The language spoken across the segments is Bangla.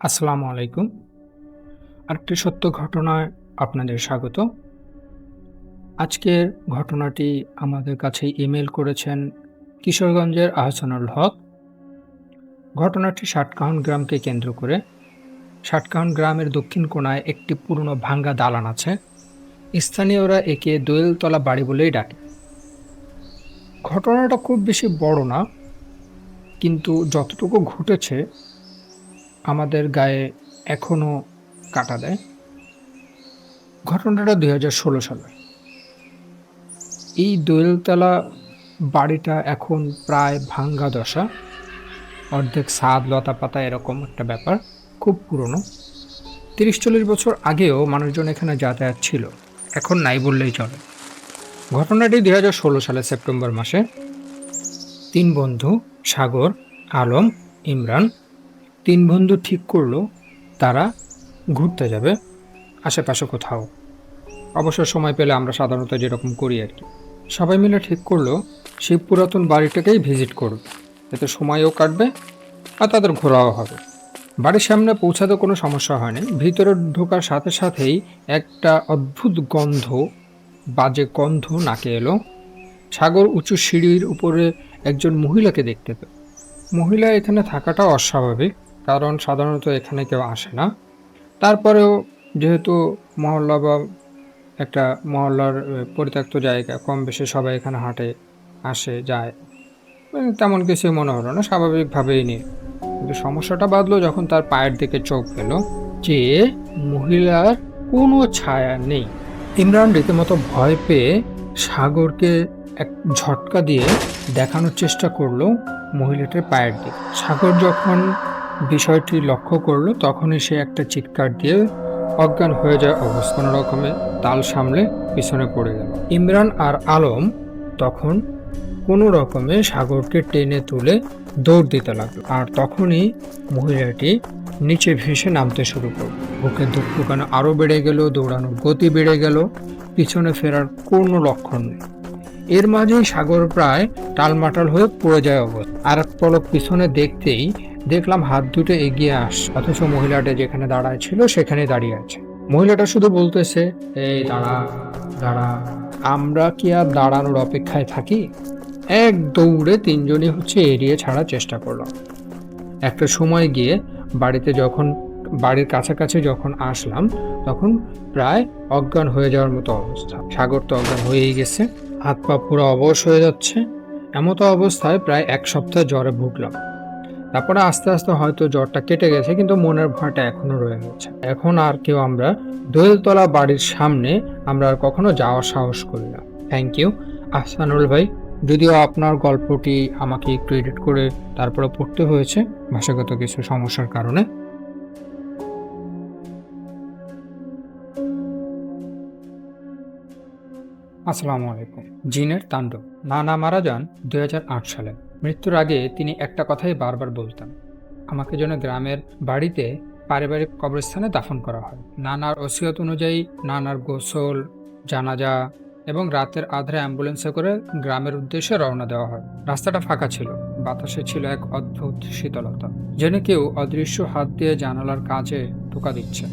আসসালামু আলাইকুম। আরেকটি সত্য ঘটনায় আপনাদের স্বাগত। আজকের ঘটনাটি আমাদের কাছে ইমেল করেছেন কিশোরগঞ্জের আহসানুল হক। ঘটনাটি ষাটকাহন গ্রামকে কেন্দ্র করে। ষাটকাহন গ্রামের দক্ষিণ কোণায় একটি পুরনো ভাঙ্গা দালান আছে। স্থানীয়রা একে দোয়েলতলা বাড়ি বলেই ডাকে। ঘটনাটা খুব বেশি বড় না, কিন্তু যতটুকু ঘটেছে আমাদের গায়ে এখনও কাটা দেয়। ঘটনাটা দুই হাজার ষোলো সালে। এই দোয়েলতলা বাড়িটা এখন প্রায় ভাঙ্গা দশা। অর্ধেক সাদ লতা পাতা এরকম একটা ব্যাপার, খুব পুরনো। তিরিশ চল্লিশ বছর আগেও মানুষজন এখানে যাতায়াত ছিল। এখন নাই বললেই চলে। ঘটনাটি দুই হাজার ষোলো সালে সেপ্টেম্বর মাসে। তিন বন্ধু, সাগর, আলম, ইমরান তিন বন্ধু ঠিক করল, তারা ঘুরতে যাবে আশেপাশে কোথাও। অবসর সময় পেলে আমরা সাধারণত যেরকম করি আর কি। সবাই মিলে ঠিক করল, সেই পুরাতন বাড়িটাকেই ভিজিট করবে। এতে সময়ও কাটবে আর তাদের ঘোরাও হবে। বাড়ির সামনে পৌঁছাতে কোনো সমস্যা হয়নি ভিতরে ঢোকার সাথে সাথেই একটা অদ্ভুত গন্ধ, বাজে গন্ধ নাকে এলো। সাগর উঁচু সিঁড়ির উপরে একজন মহিলাকে দেখতে পেল। মহিলা এখানে থাকাটা অস্বাভাবিক। কারণ সাধারণত এখানে কেউ আসে না। তারপরেও যেহেতু মহল্লা বা একটা মহল্লার পরিত্যক্ত জায়গা কম বেশি সবাই এখানে হাটে, আসে, যায়। মানে তেমন কিছু মনে হলো না, স্বাভাবিকভাবেই নিয়ে। কিন্তু সমস্যাটা বাঁধলো যখন তার পায়ের দিকে চোখ পেল যে মহিলার কোনো ছায়া নেই। ইমরান রীতিমতো ভয় পেয়ে সাগরকে এক ঝটকা দিয়ে দেখানোর চেষ্টা করল মহিলাটার পায়ের দিকে। সাগর যখন বিষয়টি লক্ষ্য করল, তখনই সে একটা চিৎকার দিয়ে অজ্ঞান হয়ে যায় অবস্থা। কোনো রকমে তাল সামলে পিছনে পড়ে গেল। ইমরান আর আলম তখন কোনো রকমে সাগরকে টেনে তুলে দৌড় দিতে লাগল আর তখনই মহিলাটি নিচে ভেসে নামতে শুরু করল। বুকের দুঃখ কেন আরও বেড়ে গেল, দৌড়ানোর গতি বেড়ে গেল, পিছনে ফেরার কোনো লক্ষণ নেই। এর মাঝেই সাগর প্রায় টালমাটাল হয়ে পড়ে যায় অবস্থা। আর এক পলক পিছনে দেখতেই দেখলাম হাত দুটো এগিয়ে আস অথচ মহিলাটা যেখানে দাঁড়ায় ছিল সেখানে দাঁড়িয়ে আছে। মহিলাটা শুধু বলতেছে, এই দাঁড়া দাঁড়া, আমরা কি আর দাঁড়ানোর অপেক্ষায় থাকি? এক দৌড়ে তিনজনই হচ্ছে এড়িয়ে ছাড়ার চেষ্টা করলাম। একটা সময় গিয়ে বাড়িতে যখন বাড়ির কাছাকাছি যখন আসলাম, তখন প্রায় অজ্ঞান হয়ে যাওয়ার মতো অবস্থা। সাগর তো অজ্ঞান হয়েই গেছে। হাত পা পুরো অবশ হয়ে যাচ্ছে। এমতো অবস্থায় প্রায় এক সপ্তাহ জ্বরে ভুগলাম তারপরে আস্তে আস্তে হয়তো জ্বরটা কেটে গেছে, কিন্তু মনের ভয়টা এখনও রয়ে গেছে। এখন আর কেউ আমরা দোয়েলতলা বাড়ির সামনে আমরা আর কখনো যাওয়ার সাহস করি না। থ্যাংক ইউ আহসানুল ভাই, যদিও আপনার গল্পটি আমাকে একটু এডিট করে তারপরে পড়তে হয়েছে, ভাষাগত কিছু সমস্যার কারণে। আসসালামু আলাইকুম। জিনের তাণ্ডব। নানা মারা যান দু হাজার আট সালে। মৃত্যুর আগে তিনি একটা কথাই বারবার বলতেন। আমাকে যেন গ্রামের বাড়িতে পারিবারিক কবরস্থানে দাফন করা হয়। নানার ওসিয়ত অনুযায়ী নানার গোসল, জানাজা এবং রাতের আধারে অ্যাম্বুলেন্সে করে গ্রামের উদ্দেশ্যে রওনা দেওয়া হয়। রাস্তাটা ফাঁকা ছিল। বাতাসে ছিল এক অদ্ভুত শীতলতা। যেন কেউ অদৃশ্য হাত দিয়ে জানালার কাজে টোকা দিচ্ছে।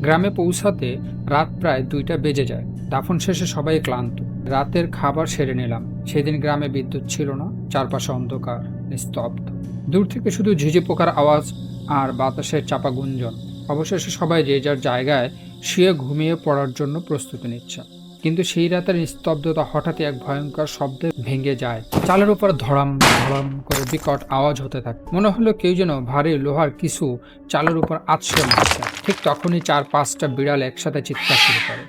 গ্রামে পৌঁছাতে রাত প্রায় দুইটা বেজে যায়। দাফন শেষে সবাই ক্লান্ত। রাতের খাবার সেরে নিলাম। সেদিন গ্রামে বিদ্যুৎ ছিল না, চারপাশে অন্ধকার, নিস্তব্ধ। দূর থেকে শুধু ঝিঝি পোকার আওয়াজ আর বাতাসের চাপা গুঞ্জন। অবশেষে সবাই যে যার জায়গায় শুয়ে ঘুমিয়ে পড়ার জন্য প্রস্তুতি নিচ্ছে। কিন্তু সেই রাতের নিস্তব্ধতা হঠাৎই এক ভয়ঙ্কর শব্দে ভেঙে যায়। চালের উপর ধড়াম ধড়াম করে বিকট আওয়াজ হতে থাকে। মনে হলো কেউ যেন ভারী লোহার কিছু চালের উপর আছড়ে মারছে। ঠিক তখনই চার পাঁচটা বিড়াল একসাথে চিৎকার শুরু করে।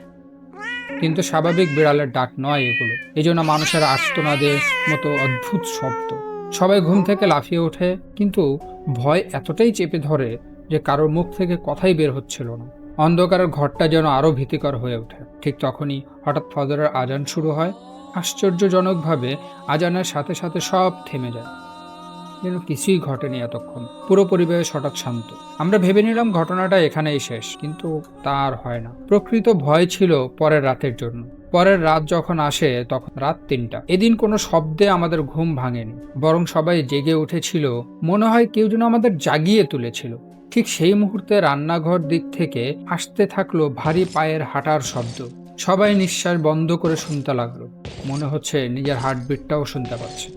কিন্তু স্বাভাবিক বিড়ালের ডাক নয় এগুলো। এই জন্য মানুষের আর্তনাদের মতো অদ্ভুত শব্দ। সবাই ঘুম থেকে লাফিয়ে ওঠে, কিন্তু ভয় এতটাই চেপে ধরে যে কারোর মুখ থেকে কথাই বের হচ্ছিল না। অন্ধকারের ঘরটা যেন আরও ভীতিকর হয়ে ওঠে। ঠিক তখনই হঠাৎ ফজরের আজান শুরু হয়। আশ্চর্যজনকভাবে আজানের সাথে সাথে সব থেমে যায়। যেন কিছুই ঘটেনি এতক্ষণ। পুরো পরিবেশ হঠাৎ শান্ত। আমরা ভেবে নিলাম ঘটনাটা এখানেই শেষ, কিন্তু তা আর হয় না। প্রকৃত ভয় ছিল পরের রাতের জন্য। পরের রাত যখন আসে, তখন রাত তিনটা। এদিন কোনো শব্দে আমাদের ঘুম ভাঙেনি। বরং সবাই জেগে উঠেছিল। মনে হয় কেউ যেন আমাদের জাগিয়ে তুলেছিল। ঠিক সেই মুহূর্তে রান্নাঘর দিক থেকে আসতে থাকল ভারী পায়ের হাঁটার শব্দ। সবাই নিঃশ্বাস বন্ধ করে শুনতে লাগল। মনে হচ্ছে নিজের হার্টবিটটাও শুনতে পাচ্ছে।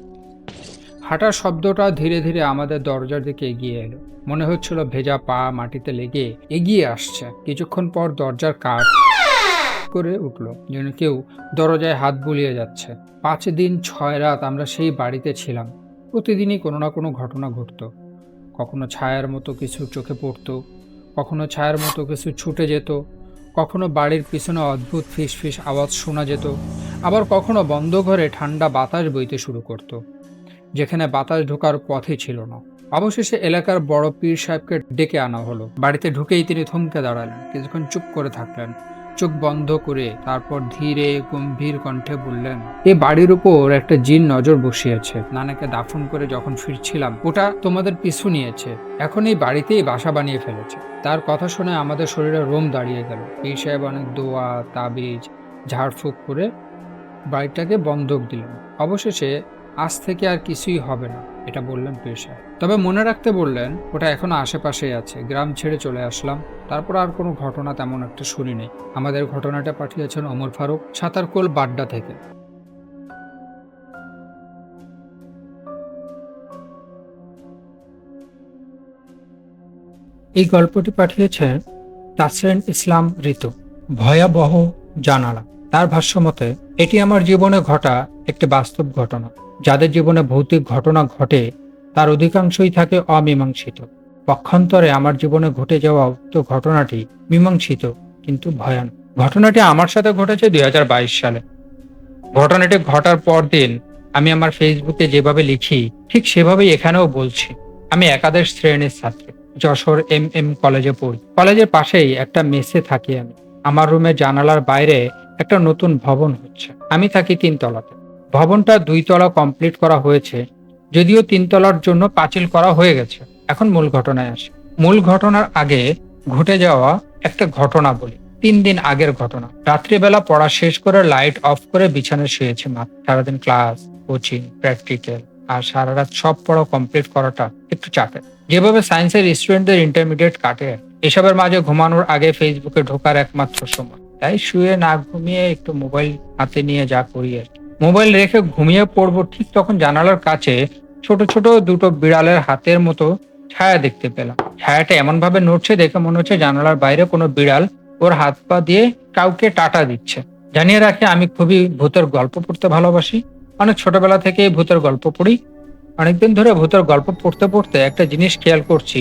হাঁটার শব্দটা ধীরে ধীরে আমাদের দরজার দিকে এগিয়ে এলো। মনে হচ্ছিল ভেজা পা মাটিতে লেগে এগিয়ে আসছে। কিছুক্ষণ পর দরজার কাঠ করে উঠল, যেন কেউ দরজায় হাত বুলিয়ে যাচ্ছে। পাঁচ দিন ছয় রাত আমরা সেই বাড়িতে ছিলাম। প্রতিদিনই কোনো না কোনো ঘটনা ঘটতো। কখনো ছায়ার মতো কিছু চোখে পড়তো, কখনো ছায়ার মতো কিছু ছুটে যেত, কখনো বাড়ির পিছনে অদ্ভুত ফিস ফিস আওয়াজ শোনা যেত, আবার কখনো বন্ধ ঘরে ঠান্ডা বাতাস বইতে শুরু করতো, যেখানে বাতাস ঢোকার পথই ছিল না। অবশেষে এলাকার বড় পীর সাহেবকে ডেকে আনা হলো। বাড়িতে ঢুকেই তিনি থমকে দাঁড়ালেন, কিছুক্ষণ চুপ করে থাকলেন। চোখ বন্ধ করে তারপর ধীরে গম্ভীর কণ্ঠে বললেন এই বাড়ির উপর একটা জিন নজর বসিয়েছে। নানাকে দাফন করে যখন ফিরছিলাম, ওটা তোমাদের পিছু নিয়েছে। এখন এই বাড়িতেই বাসা বানিয়ে ফেলেছে। তার কথা শুনে আমাদের শরীরে রোম দাঁড়িয়ে গেল। এই সাহেব অনেক দোয়া, তাবিজ, ঝাড়ফুঁক করে বাড়িটাকে বন্ধক দিলেন। অবশেষে আজ থেকে আর কিছুই হবে না, এটা বললেন সাহেব তবে মনে রাখতে বললেন, ওটা এখনও আশেপাশেই আছে, গ্রাম ছেড়ে চলে আসলাম। তারপর আর কোনো ঘটনা তেমন একটা শুনিনি। আমাদের ঘটনাটা পাঠিয়েছেন অমর ফারুক, সাঁতারকোল বাড্ডা থেকে। এই গল্পটি পাঠিয়েছেন তাসরিন ইসলাম ঋতু। ভয়াবহ জানালা। তার ভাষ্যমতে, এটি আমার জীবনে ঘটা একটি বাস্তব ঘটনা। যাদের জীবনে ভৌতিক ঘটনা ঘটে, তার অধিকাংশই থাকে অমীমাংসিত। পক্ষান্তরে আমার জীবনে ঘটে যাওয়া উক্ত ঘটনাটি মীমাংসিত কিন্তু ভয়ানক ঘটনাটি আমার সাথে ঘটেছে দুই সালে। ঘটনাটি ঘটার পর দিন আমি আমার ফেসবুকে যেভাবে লিখি, ঠিক সেভাবেই এখানেও বলছি। আমি একাদশ শ্রেণির ছাত্রী, যশোর এম এম কলেজে পড়ি। কলেজের পাশেই একটা মেসে থাকি আমি। আমার রুমের জানালার বাইরে একটা নতুন ভবন হচ্ছে। আমি থাকি তিনতলাতে। ভবনটা দুই তলা কমপ্লিট করা হয়েছে, যদিও তিনতলার জন্য পাঁচিল করা হয়ে গেছে। এখন মূল ঘটনায় আসে। মূল ঘটনার আগে ঘটে যাওয়া একটা ঘটনা বলি। তিন দিন আগের ঘটনা। রাত্রিবেলা পড়া শেষ করে লাইট অফ করে বিছানায় শুয়েছে মা। সারাদিন ক্লাস, কোচিং, প্র্যাকটিক্যাল, আর সারা রাত সব পড়া কমপ্লিট করাটা একটু চাপের যেভাবে সায়েন্সের স্টুডেন্টদের ইন্টারমিডিয়েট কাটে, এসবের মাঝে ঘুমানোর আগে ফেসবুকে ঢোকার একমাত্র সময়। তাই শুয়ে না ঘুমিয়ে একটু মোবাইল হাতে নিয়ে যা করি আর কি। মোবাইল রেখে ঘুমিয়ে পড়ব ঠিক তখন জানালার কাছে ছোট ছোট দুটো বিড়ালের হাতের মতো ছায়া দেখতে পেলাম। ছায়াটা এমন ভাবে নড়ছে দেখে মনে হচ্ছে জানালার বাইরে কোনো বিড়াল ওর হাত পা দিয়ে কাউকে টাটা দিচ্ছে। জানিয়ে রাখে, আমি খুবই ভূতের গল্প পড়তে ভালোবাসি। অনেক ছোটবেলা থেকে ভূতের গল্প পড়ি। অনেকদিন ধরে ভূতের গল্প পড়তে পড়তে একটা জিনিস খেয়াল করছি,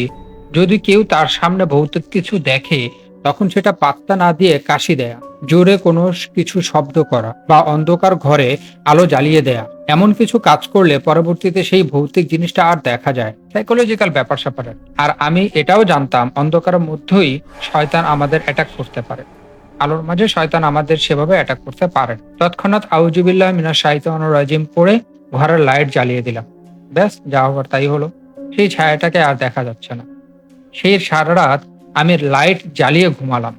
যদি কেউ তার সামনে ভৌতিক কিছু দেখে তখন সেটা পাত্তা না দিয়ে কাশি দেয়া, জোরে কোনো কিছু শব্দ করা বা অন্ধকার ঘরে আলো জ্বালিয়ে দেয়া। এমন কিছু কাজ করলে পরবর্তীতে সেই ভৌতিক জিনিসটা আর দেখা যায়। সাইকোলজিক্যাল ব্যাপার স্যাপারের আর আমি এটাও জানতাম, অন্ধকারের মধ্যেই শয়তান আমাদের অ্যাটাক করতে পারে। আলোর মাঝে শয়তান আমাদের সেভাবে অ্যাটাক করতে পারে তৎক্ষণাৎ আউজুবিল্লাহ মিনা শাহিতান রাজিম পড়ে ঘরের লাইট জ্বালিয়ে দিলাম। ব্যাস, যা হবার তাই হলো। সেই ছায়াটাকে আর দেখা যাচ্ছে না। সেই সারা রাত আমি লাইট জ্বালিয়ে ঘুমালাম।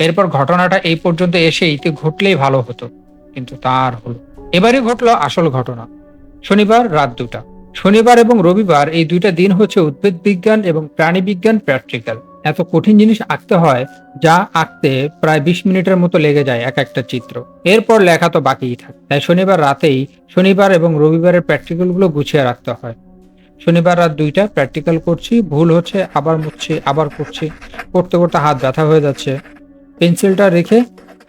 এরপর ঘটনাটা এই পর্যন্ত এসে ইতি ঘটলেই ভালো হতো, কিন্তু তার হলো এবারই ঘটলো আসল ঘটনা। শনিবার রাত দুটা। শনিবার এবং রবিবার এই দুইটা দিন হচ্ছে উদ্ভিদ বিজ্ঞান এবং প্রাণী বিজ্ঞান প্র্যাকটিক্যাল। এত কঠিন জিনিস আঁকতে হয় যা আঁকতে প্রায় বিশ মিনিটের মতো লেগে যায় এক একটা চিত্র। এরপর লেখা তো বাকিই থাকে। তাই শনিবার রাতেই শনিবার এবং রবিবারের প্র্যাকটিক্যালগুলো গুছিয়ে রাখতে হয়। শনিবার রাত দুইটা প্র্যাকটিক্যাল করছি, ভুল হচ্ছে, আবার মুছছি, আবার করছি, করতে করতে হাত ব্যথা হয়ে যাচ্ছে। পেন্সিলটা রেখে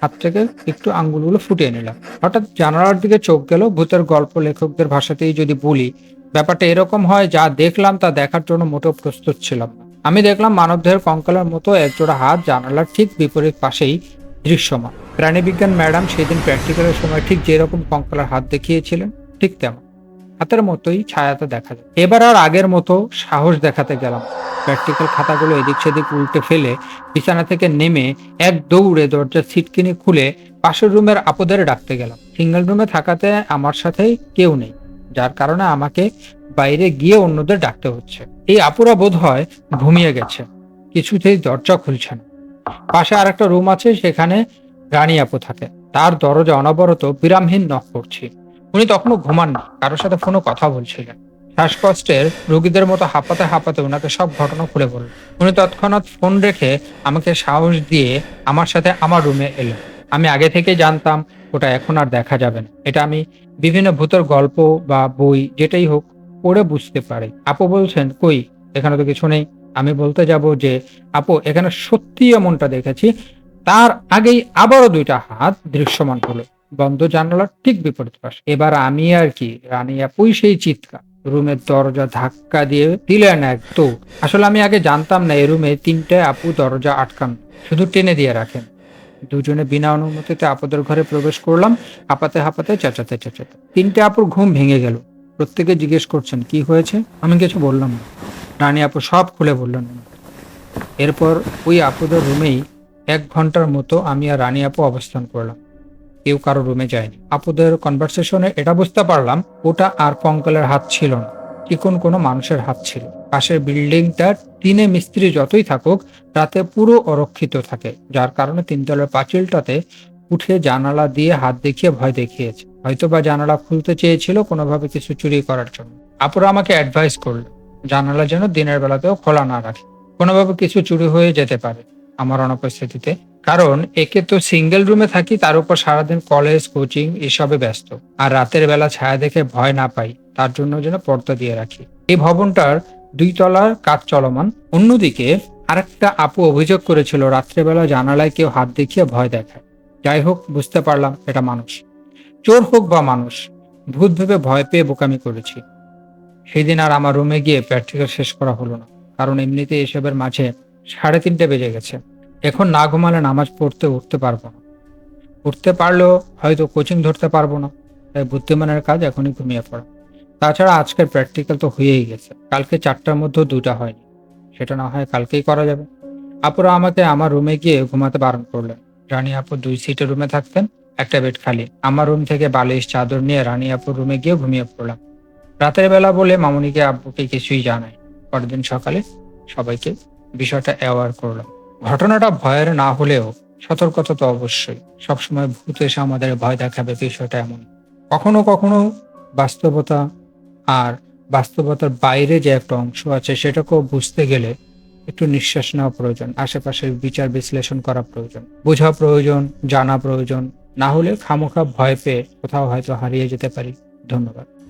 হাত থেকে একটু আঙ্গুলগুলো ফুটিয়ে নিলাম। হঠাৎ জানালার দিকে চোখ গেল, ভূতের গল্প লেখকদের ভাষাতেই যদি বলি, ব্যাপারটা এরকম হয়, যা দেখলাম তা দেখার জন্য মোটেও প্রস্তুত ছিলাম আমি দেখলাম মানবদেহের কঙ্কালের মতো একজোড়া হাত জানালার ঠিক বিপরীত পাশেই দৃশ্যমান। প্রাণীবিজ্ঞান ম্যাডাম সেদিন প্র্যাকটিক্যালের সময় ঠিক যেরকম কঙ্কালের হাত দেখিয়েছিলেন, ঠিক তেমন। হাতের মতোই ছায়াতে দেখা যায়। এবার আর আগের মতো সাহস দেখাতে গেলাম। প্র্যাকটিক্যাল খাতাগুলো এদিক সেদিক উল্টে ফেলে বিছানা থেকে নেমে এক দৌড়ে দরজার সিটকিনি খুলে পাশের রুমের আপদের ডাকতে গেলাম। সিঙ্গেল রুমে থাকাতে আমার সাথে কেউ নেই, যার কারণে আমাকে বাইরে গিয়ে অন্যদের ডাকতে হচ্ছে। এই আপুরা বোধ হয় ঘুমিয়ে গেছে, কিছুতেই দরজা খুলছে না। পাশে আর একটা রুম আছে, সেখানে রানী আপু থাকে। তার দরজা অনবরত বিরামহীন নখ করছি উনি তখনও ঘুমাননি কারোর সাথে ফোনে কথা বলছিলেন। শ্বাসকষ্টের রোগীদের মতো হাঁপাতে হাঁপাতে ওনাকে সব ঘটনা খুলে বলল। উনি তৎক্ষণাৎ ফোন রেখে আমাকে সাহস দিয়ে আমার সাথে আমার রুমে এলেন। আমি আগে থেকে জানতাম, ওটা এখন আর দেখা যাবে না। এটা আমি বিভিন্ন ভূতের গল্প বা বই যেটাই হোক পড়ে বুঝতে পারি। আপু বলছেন, কই, এখানে তো কিছু নেই। আমি বলতে যাব যে, আপু, এখানে সত্যি এমনটা দেখেছি। তার আগেই আবারও দুইটা হাত দৃশ্যমান হলো। বন্ধ জানালার ঠিক বিপরীত পাশে। এবার আমি আর কি, রানী আপুই সেই চিৎকার। রুমের দরজা ধাক্কা দিয়ে দিলেন এক তো। আসলে আমি আগে জানতাম না এই রুমে তিনটে আপু দরজা আটকান, শুধু টেনে দিয়ে রাখেন। দুজনে বিনা অনুমতিতে আপুদের ঘরে প্রবেশ করলাম, হাঁপাতে হাঁপাতে চেঁচাতে চেঁচাতে। তিনটে আপুর ঘুম ভেঙে গেল। প্রত্যেকে জিজ্ঞেস করছেন, কি হয়েছে? আমি কিছু বললাম না। রানী আপু সব খুলে বললেন, এরপর ওই আপুদের রুমেই এক ঘণ্টার মতো আমি আর রানী আপু অবস্থান করলাম। কেউ কারও রুমে যায়নি। আপুদের কনভারসেশনে এটা বুঝতে পারলাম, ওটা আর পঙ্কলের হাত ছিল না। চিকন কোনো মানুষের হাত ছিল। পাশের বিল্ডিংটার টিনে মিস্ত্রি যতই থাকুক, রাতে পুরো অরক্ষিত থাকে। যার কারণে তিনতলার পাঁচিলটাতে উঠে জানালা দিয়ে হাত দেখিয়ে ভয় দেখিয়েছে। হয়তো বা জানালা খুলতে চেয়েছিল কোনোভাবে কিছু চুরি করার জন্য। আপুরা আমাকে অ্যাডভাইস করল, জানালা যেন দিনের বেলাতেও খোলা না রাখে। কোনোভাবে কিছু চুরি হয়ে যেতে পারে। আমার অনুপস্থিতিতে কারণ একে তো সিঙ্গেল রুমে থাকি, তার উপর সারাদিন কলেজ কোচিং এসবে ব্যস্ত। আর রাতের বেলা ছায়া দেখে ভয় না পাই, তার জন্য যেন পর্দা দিয়ে রাখি। এই ভবনটার দুই তলার কাজ চলমান। অন্যদিকে আরেকটা আপু অভিযোগ করেছিল, রাত্রেবেলা জানালায় কেউ হাত দেখিয়ে ভয় দেখায়। যাই হোক, বুঝতে পারলাম এটা মানুষ। চোর হোক বা মানুষ, ভূত ভেবে ভয় পেয়ে বোকামি করেছি। সেদিন আর আমার রুমে গিয়ে প্র্যাকটিক্যাল শেষ করা হলো না। কারণ এমনিতে এসবের মাঝে সাড়ে তিনটে বেজে গেছে। এখন না ঘুমালে নামাজ পড়তে উঠতে পারব না। উঠতে পারলেও হয়তো কোচিং ধরতে পারব না, তাই বুদ্ধিমানের কাজ এখনই ঘুমিয়ে পড়া। তাছাড়া আজকের প্র্যাকটিক্যাল তো হয়েই গেছে, কালকে চারটার মধ্যেও দুটা হয়নি, সেটা না হয় কালকেই করা যাবে। আপুরা আমাকে আমার রুমে গিয়ে ঘুমাতে বারণ করলেন। রানী আপু দুই সিটের রুমে থাকতেন, একটা বেড খালি। আমার রুম থেকে বালিশ, চাদর নিয়ে রানী আপুর রুমে গিয়ে ঘুমিয়ে পড়লাম। রাতের বেলা বলে মামুনিকে, আব্বুকে কিছুই জানাই। পরদিন সকালে সবাইকে বিষয়টা অ্যাওয়ার করলাম। ঘটনাটা ভয়ের না হলেও সতর্কতা তো অবশ্যই। সবসময় ভূত এসে আমাদের ভয় দেখাবে, বিষয়টা এমন। কখনো কখনো বাস্তবতা আর বাস্তবতার বাইরে যে একটা অংশ আছে, সেটাকেও বুঝতে গেলে একটু নিঃশ্বাস নেওয়া প্রয়োজন, আশেপাশের বিচার বিশ্লেষণ করা প্রয়োজন, বোঝা প্রয়োজন, জানা প্রয়োজন, না হলে খামোখা ভয় পেয়ে কোথাও হয়তো হারিয়ে যেতে পারি। ধন্যবাদ।